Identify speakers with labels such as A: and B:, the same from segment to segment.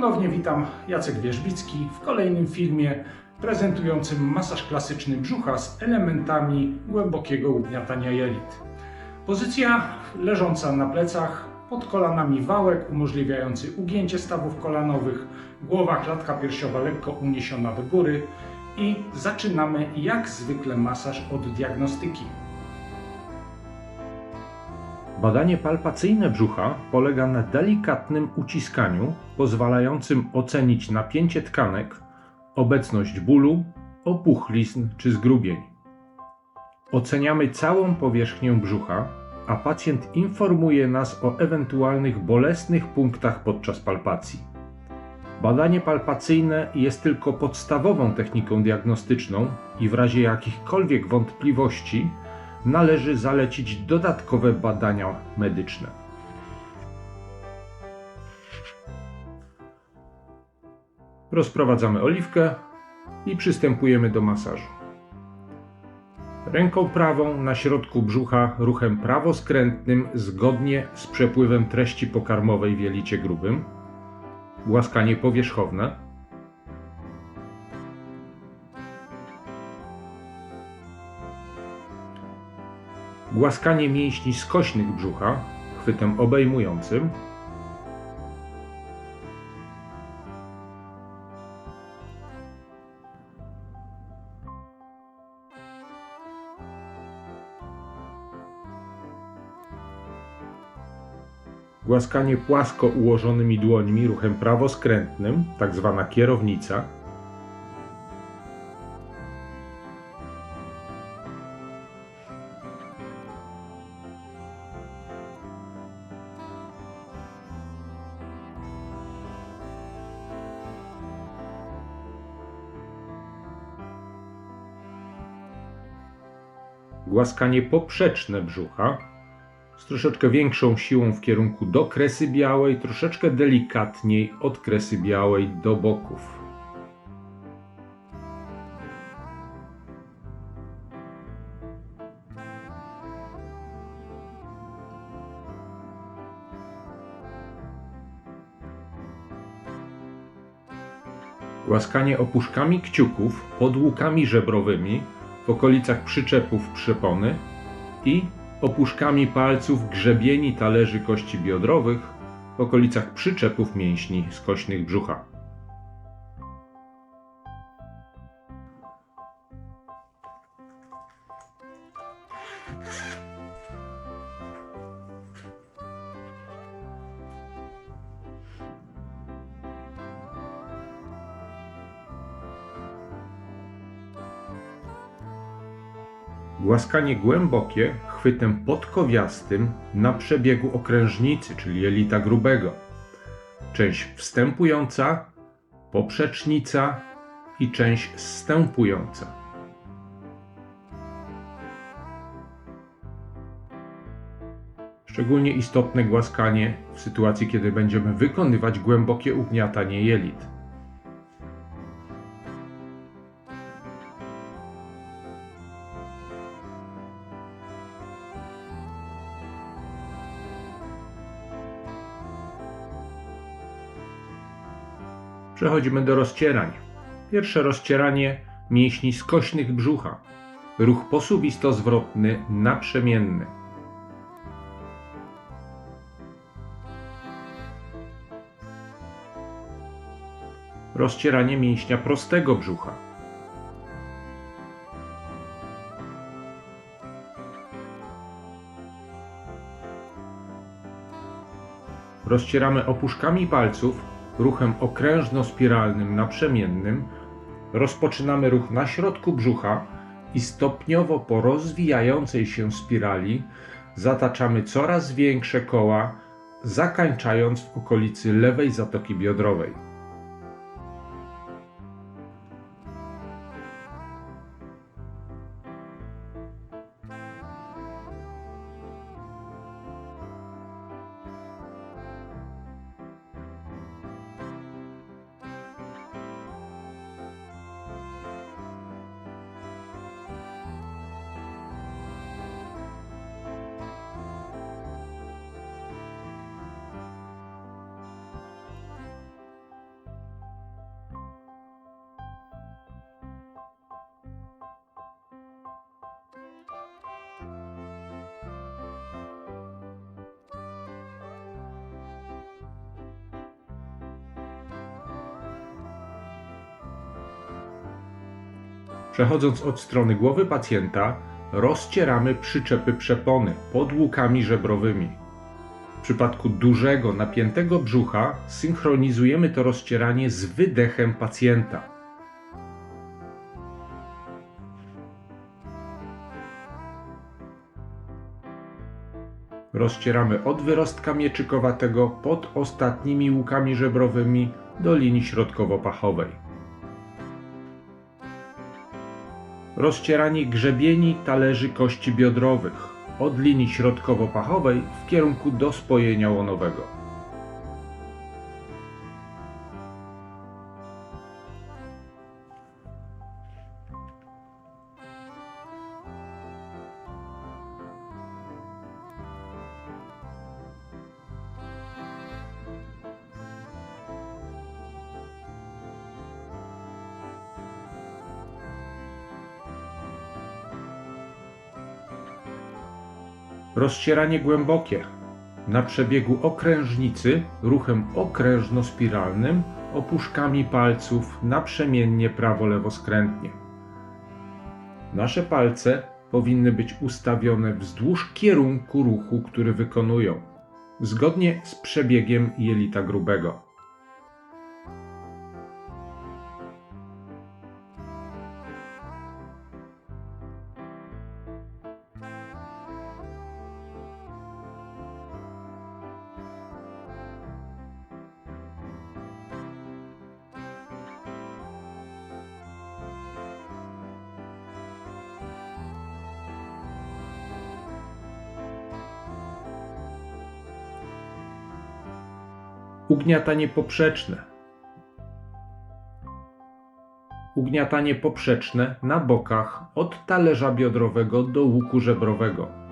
A: Ponownie witam Jacek Wierzbicki w kolejnym filmie prezentującym masaż klasyczny brzucha z elementami głębokiego ugniatania jelit. Pozycja leżąca na plecach, pod kolanami wałek umożliwiający ugięcie stawów kolanowych, głowa, klatka piersiowa lekko uniesiona do góry i zaczynamy jak zwykle masaż od diagnostyki. Badanie palpacyjne brzucha polega na delikatnym uciskaniu pozwalającym ocenić napięcie tkanek, obecność bólu, opuchlizn czy zgrubień. Oceniamy całą powierzchnię brzucha, a pacjent informuje nas o ewentualnych bolesnych punktach podczas palpacji. Badanie palpacyjne jest tylko podstawową techniką diagnostyczną i w razie jakichkolwiek wątpliwości należy zalecić dodatkowe badania medyczne. Rozprowadzamy oliwkę i przystępujemy do masażu. Ręką prawą na środku brzucha ruchem prawoskrętnym zgodnie z przepływem treści pokarmowej w jelicie grubym. Głaskanie powierzchowne. Głaskanie mięśni skośnych brzucha chwytem obejmującym. Głaskanie płasko ułożonymi dłońmi ruchem prawoskrętnym, tak zwana kierownica. Głaskanie poprzeczne brzucha, z troszeczkę większą siłą w kierunku do kresy białej, troszeczkę delikatniej od kresy białej do boków. Głaskanie opuszkami kciuków pod łukami żebrowymi w okolicach przyczepów przepony i opuszkami palców grzebieni talerzy kości biodrowych w okolicach przyczepów mięśni skośnych brzucha. Głaskanie głębokie chwytem podkowiastym na przebiegu okrężnicy, czyli jelita grubego. Część wstępująca, poprzecznica i część zstępująca. Szczególnie istotne głaskanie w sytuacji, kiedy będziemy wykonywać głębokie ugniatanie jelit. Przechodzimy do rozcierań. Pierwsze rozcieranie mięśni skośnych brzucha. Ruch posuwisto-zwrotny naprzemienny. Rozcieranie mięśnia prostego brzucha. Rozcieramy opuszkami palców ruchem okrężno-spiralnym naprzemiennym rozpoczynamy ruch na środku brzucha i stopniowo po rozwijającej się spirali zataczamy coraz większe koła, zakańczając w okolicy lewej zatoki biodrowej.
B: Przechodząc od strony głowy pacjenta, rozcieramy przyczepy przepony pod łukami żebrowymi. W przypadku dużego, napiętego brzucha synchronizujemy to rozcieranie z wydechem pacjenta. Rozcieramy od wyrostka mieczykowatego pod ostatnimi łukami żebrowymi do linii środkowo-pachowej. Rozcieranie grzebieni talerzy kości biodrowych od linii środkowo-pachowej w kierunku do spojenia łonowego. Rozcieranie głębokie na przebiegu okrężnicy ruchem okrężno-spiralnym opuszkami palców naprzemiennie prawo-lewo skrętnie. Nasze palce powinny być ustawione wzdłuż kierunku ruchu, który wykonują, zgodnie z przebiegiem jelita grubego. Ugniatanie poprzeczne. Ugniatanie poprzeczne na bokach od talerza biodrowego do łuku żebrowego.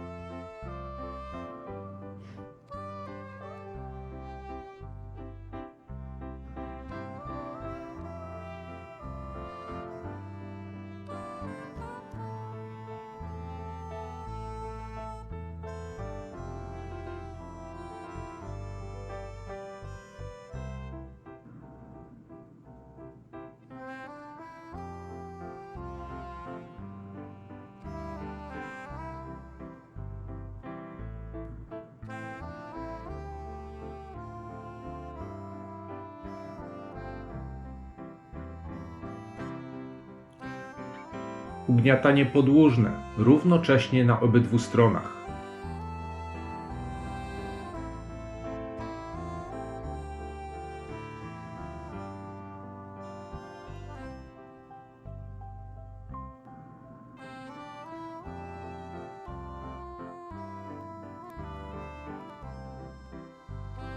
B: Ugniatanie podłużne równocześnie na obydwu stronach.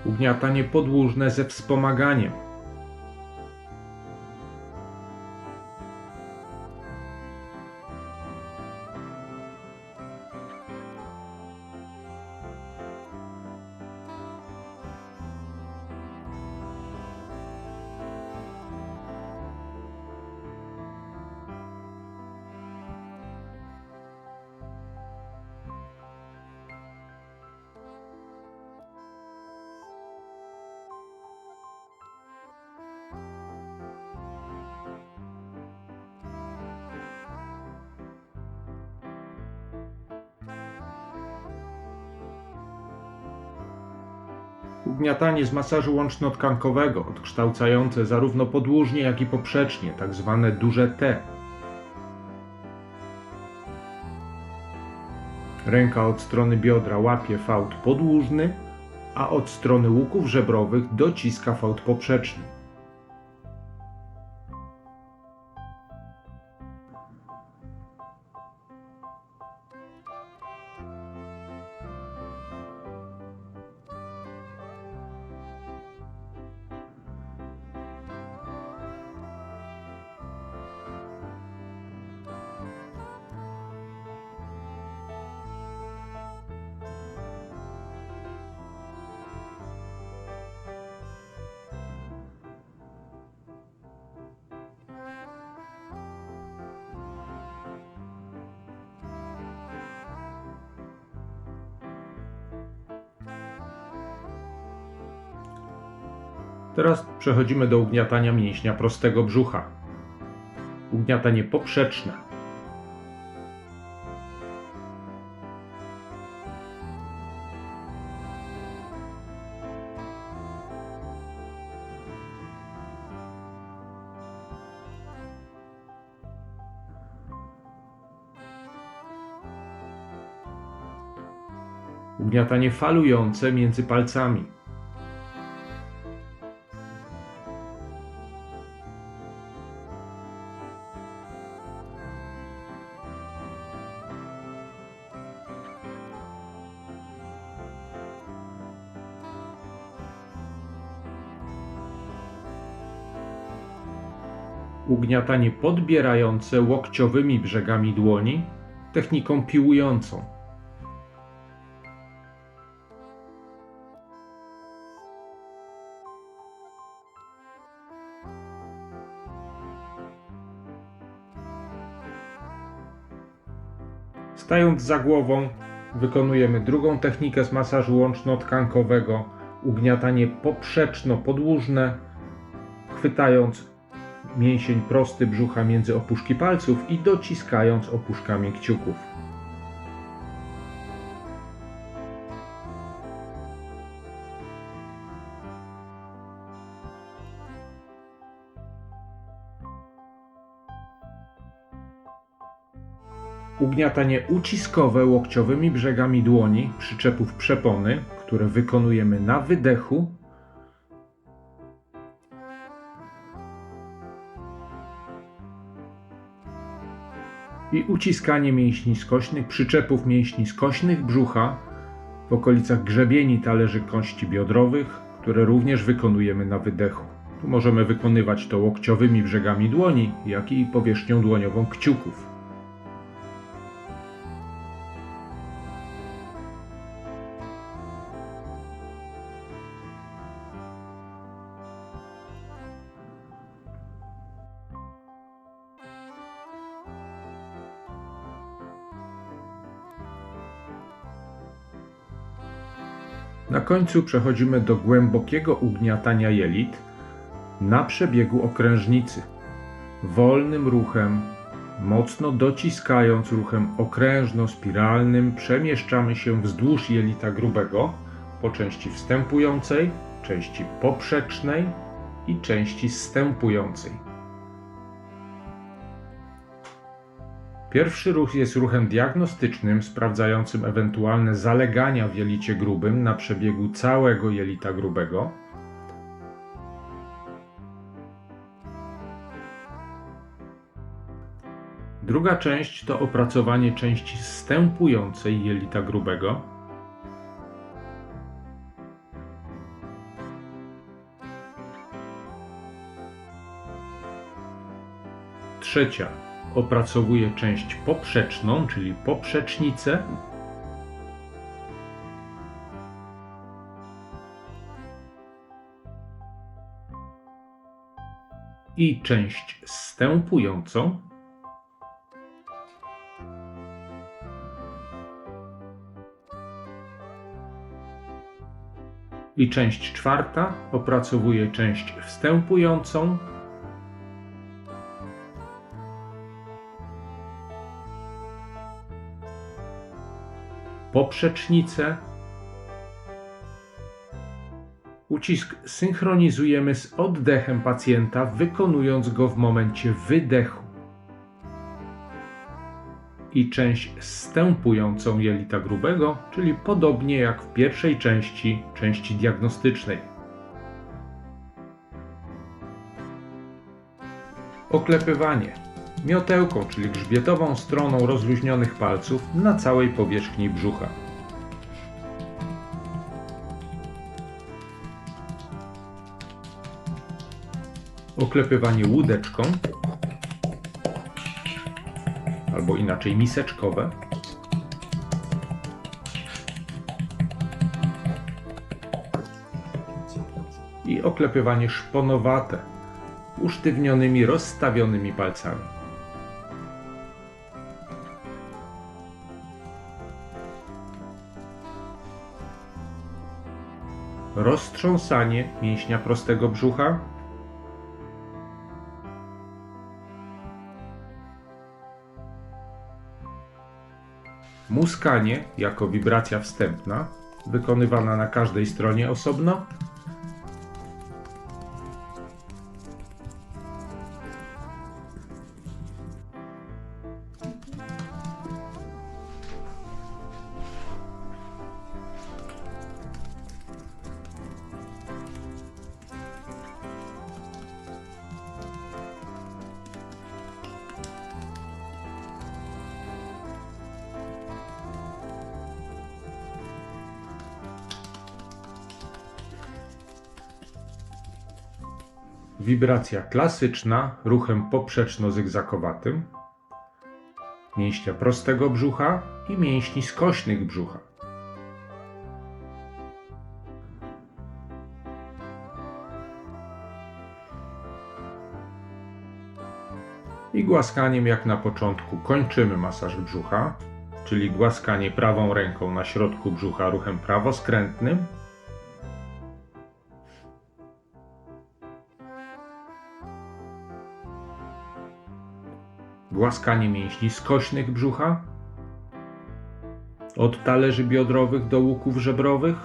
B: Ugniatanie podłużne ze wspomaganiem. Ugniatanie z masażu łączno-tkankowego, odkształcające zarówno podłużnie, jak i poprzecznie, tak zwane duże T. Ręka od strony biodra łapie fałd podłużny, a od strony łuków żebrowych dociska fałd poprzeczny. Teraz przechodzimy do ugniatania mięśnia prostego brzucha. ugniatanie poprzeczne. Ugniatanie falujące między palcami. Ugniatanie podbierające łokciowymi brzegami dłoni techniką piłującą. Stając za głową, wykonujemy drugą technikę z masażu łączno-tkankowego, ugniatanie poprzeczno-podłużne, chwytając mięsień prosty brzucha między opuszki palców i dociskając opuszkami kciuków. Ugniatanie uciskowe łokciowymi brzegami dłoni przyczepów przepony, które wykonujemy na wydechu i uciskanie mięśni skośnych, przyczepów mięśni skośnych brzucha w okolicach grzebieni talerzy kości biodrowych, które również wykonujemy na wydechu. Tu możemy wykonywać to łokciowymi brzegami dłoni, jak i powierzchnią dłoniową kciuków. Końcu przechodzimy do głębokiego ugniatania jelit na przebiegu okrężnicy. Wolnym ruchem, mocno dociskając ruchem okrężno-spiralnym, przemieszczamy się wzdłuż jelita grubego po części wstępującej, części poprzecznej i części zstępującej. Pierwszy ruch jest ruchem diagnostycznym, sprawdzającym ewentualne zalegania w jelicie grubym na przebiegu całego jelita grubego. Druga część to opracowanie części zstępującej jelita grubego. Trzecia opracowuje część poprzeczną, czyli poprzecznicę. I część stępującą. I część czwarta opracowuje część wstępującą, poprzecznicę. Ucisk synchronizujemy z oddechem pacjenta, wykonując go w momencie wydechu. I część stępującą jelita grubego, czyli podobnie jak w pierwszej części, części diagnostycznej. Oklepywanie miotełką, czyli grzbietową stroną rozluźnionych palców na całej powierzchni brzucha. Oklepywanie łódeczką, albo inaczej miseczkowe. I oklepywanie szponowate, usztywnionymi, rozstawionymi palcami. roztrząsanie mięśnia prostego brzucha, muskanie jako wibracja wstępna, wykonywana na każdej stronie osobno, Wibracja klasyczna ruchem poprzeczno-zygzakowatym, mięśnia prostego brzucha i mięśni skośnych brzucha. I głaskaniem jak na początku kończymy masaż brzucha, czyli głaskanie prawą ręką na środku brzucha ruchem prawoskrętnym głaskanie mięśni skośnych brzucha, od talerzy biodrowych do łuków żebrowych,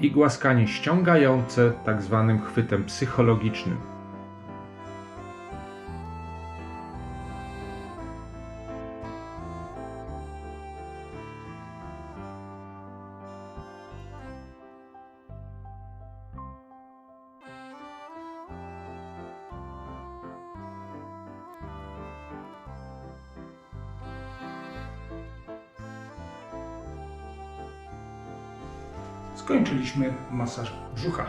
B: i głaskanie ściągające, tak zwanym chwytem psychologicznym.
A: Skończyliśmy masaż brzucha.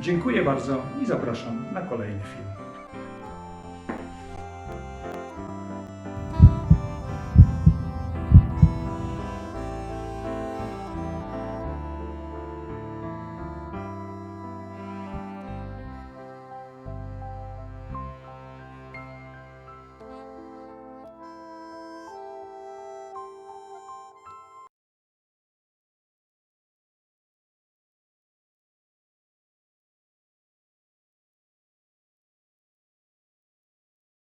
A: Dziękuję bardzo i zapraszam na kolejny film.